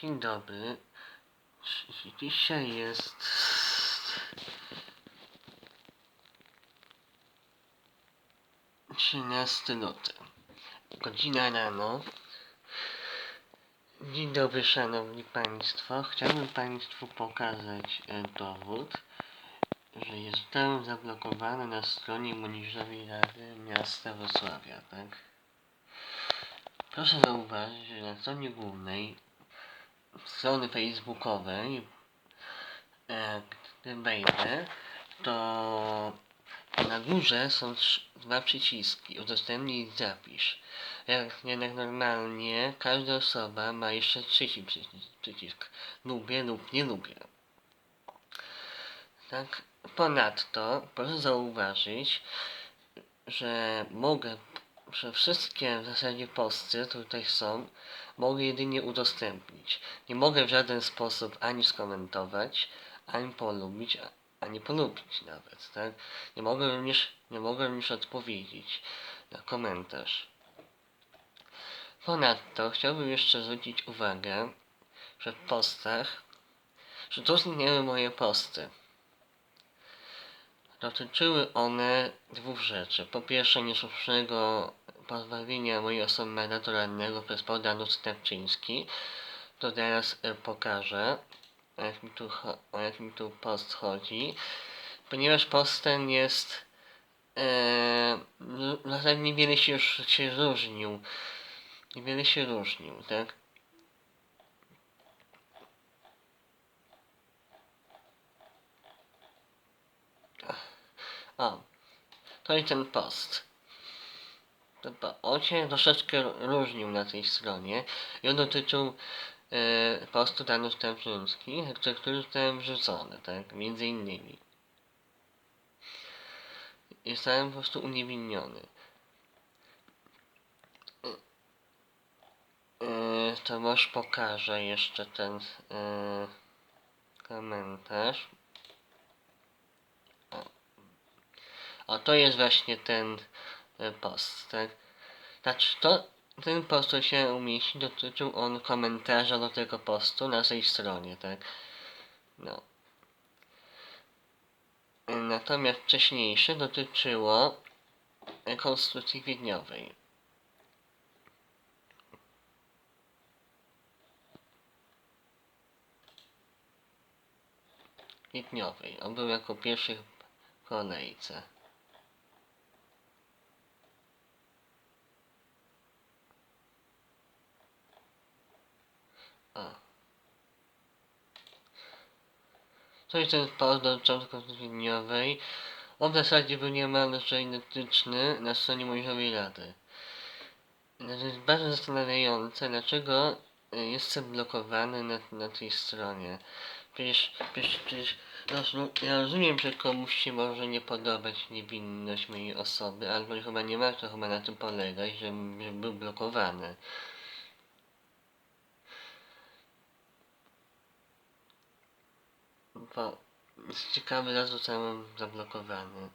Dzień dobry. Dzisiaj jest. Trzynasty luty. Godzina rano. Dzień dobry, szanowni państwo. Chciałbym państwu pokazać e, dowód, że jestem zablokowany na stronie Młodzieżowej Rady Miasta Wrocławia, tak? Proszę zauważyć, że na stronie głównej strony facebookowej, jak gdy wejdę, to na górze są dwa przyciski, udostępnij i zapisz. Jak jednak normalnie każda osoba ma jeszcze trzeci przycisk. Lubię lub nie lubię. Tak, ponadto proszę zauważyć, że mogę, że wszystkie w zasadzie posty, tutaj są, mogę jedynie udostępnić. Nie mogę w żaden sposób ani skomentować, ani polubić, ani polubić nawet, tak? Nie mogę również, nie mogę również odpowiedzieć na komentarz. Ponadto chciałbym jeszcze zwrócić uwagę, że w postach, że tu zniknęły moje posty. Dotyczyły one dwóch rzeczy. Po pierwsze, niesłusznego pozbawienia mojej osoby mandatu radnego przez Bogdan Stawczyński. To teraz e, pokażę, o jak tu, o jak mi tu post chodzi. Ponieważ post ten jest e, w zasadzie niewiele się, już się różnił. Niewiele się różnił, tak? O, to jest ten post. To po- On się troszeczkę różnił na tej stronie i on dotyczył e, postu Danu Stęprzynski, który zostałem wrzucony, tak, między innymi. Zostałem po prostu uniewinniony. E, to może pokażę jeszcze ten e, komentarz. O. o, to jest właśnie ten e, post, tak? Znaczy, to, ten post, się umieści, dotyczył on komentarza do tego postu na tej stronie, tak? No. E, Natomiast wcześniejsze dotyczyło e, konstytucji wiedniowej. Wiedniowej. On był jako pierwszy w kolejce. O. To jest ten post dotyczący konstytucji wiedniowej. On w zasadzie był niemalże identyczny na stronie Młodzieżowej Rady. To jest bardzo zastanawiające, dlaczego y, jestem blokowany na, na tej stronie. Przecież, przecież, przecież ja rozumiem, że komuś się może nie podobać niewinność mojej osoby, ale chyba nie ma to chyba na tym polegać, że, że był blokowany. Bo jest ciekawy raz zostałem zablokowany.